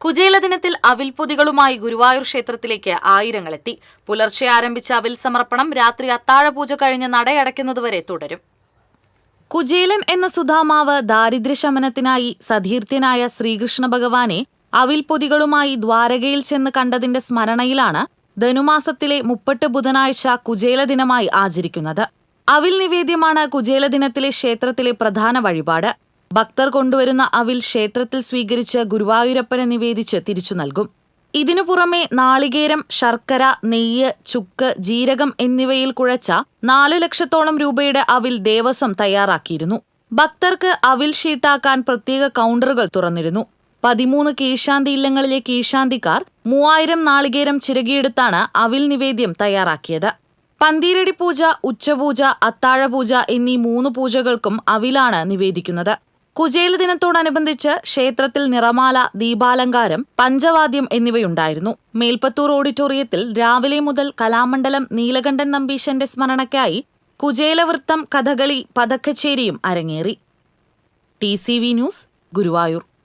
കുചേല ദിനത്തിൽ അവിൽപ്പൊതികളുമായി ഗുരുവായൂർ ക്ഷേത്രത്തിലേക്ക് ആയിരങ്ങളെത്തി. പുലർച്ചെ ആരംഭിച്ച അവിൽ സമർപ്പണം രാത്രി അത്താഴപൂജ കഴിഞ്ഞ് നടയടയ്ക്കുന്നതുവരെ തുടരും. കുചേലൻ എന്ന സുധാമാവ് ദാരിദ്ര്യശമനത്തിനായി സതീർത്ഥ്യനായ ശ്രീകൃഷ്ണ ഭഗവാനെ അവിൽപ്പൊതികളുമായി ദ്വാരകയിൽ ചെന്ന് കണ്ടതിന്റെ സ്മരണയിലാണ് ധനുമാസത്തിലെ മുപ്പട്ട് ബുധനാഴ്ച കുചേല ദിനമായി ആചരിക്കുന്നത്. അവിൽ നിവേദ്യമാണ് കുചേല ദിനത്തിലെ ക്ഷേത്രത്തിലെ പ്രധാന വഴിപാട്. ഭക്തർ കൊണ്ടുവരുന്ന അവിൽ ക്ഷേത്രത്തിൽ സ്വീകരിച്ച് ഗുരുവായൂരപ്പനെ നിവേദിച്ച് തിരിച്ചു നൽകും. ഇതിനു പുറമെ നാളികേരം ശർക്കര നെയ്യ് ചുക്ക് ജീരകം എന്നിവയിൽ കുഴച്ച നാലു ലക്ഷത്തോളം രൂപയുടെ അവിൽ ദേവസ്വം തയ്യാറാക്കിയിരുന്നു. ഭക്തർക്ക് അവിൽ ഷീട്ടാക്കാൻ പ്രത്യേക കൗണ്ടറുകൾ തുറന്നിരുന്നു. പതിമൂന്ന് കീശാന്തി ഇല്ലങ്ങളിലെ കീശാന്തിക്കാർ മൂവായിരം നാളികേരം ചിരകിയെടുത്താണ് അവിൽ നിവേദ്യം തയ്യാറാക്കിയത്. പന്തീരടി പൂജ ഉച്ചപൂജ അത്താഴപൂജ എന്നീ മൂന്ന് പൂജകൾക്കും അവിലാണ് നിവേദിക്കുന്നത്. കുചേല ദിനത്തോടനുബന്ധിച്ച് ക്ഷേത്രത്തിൽ നിറമാല ദീപാലങ്കാരം പഞ്ചവാദ്യം എന്നിവയുണ്ടായിരുന്നു. മേൽപ്പത്തൂർ ഓഡിറ്റോറിയത്തിൽ രാവിലെ മുതൽ കലാമണ്ഡലം നീലകണ്ഠൻ നമ്പീശന്റെ സ്മരണയ്ക്കായി കുചേലവൃത്തം കഥകളി പതക്കച്ചേരിയും അരങ്ങേറി. T news Guruvayur.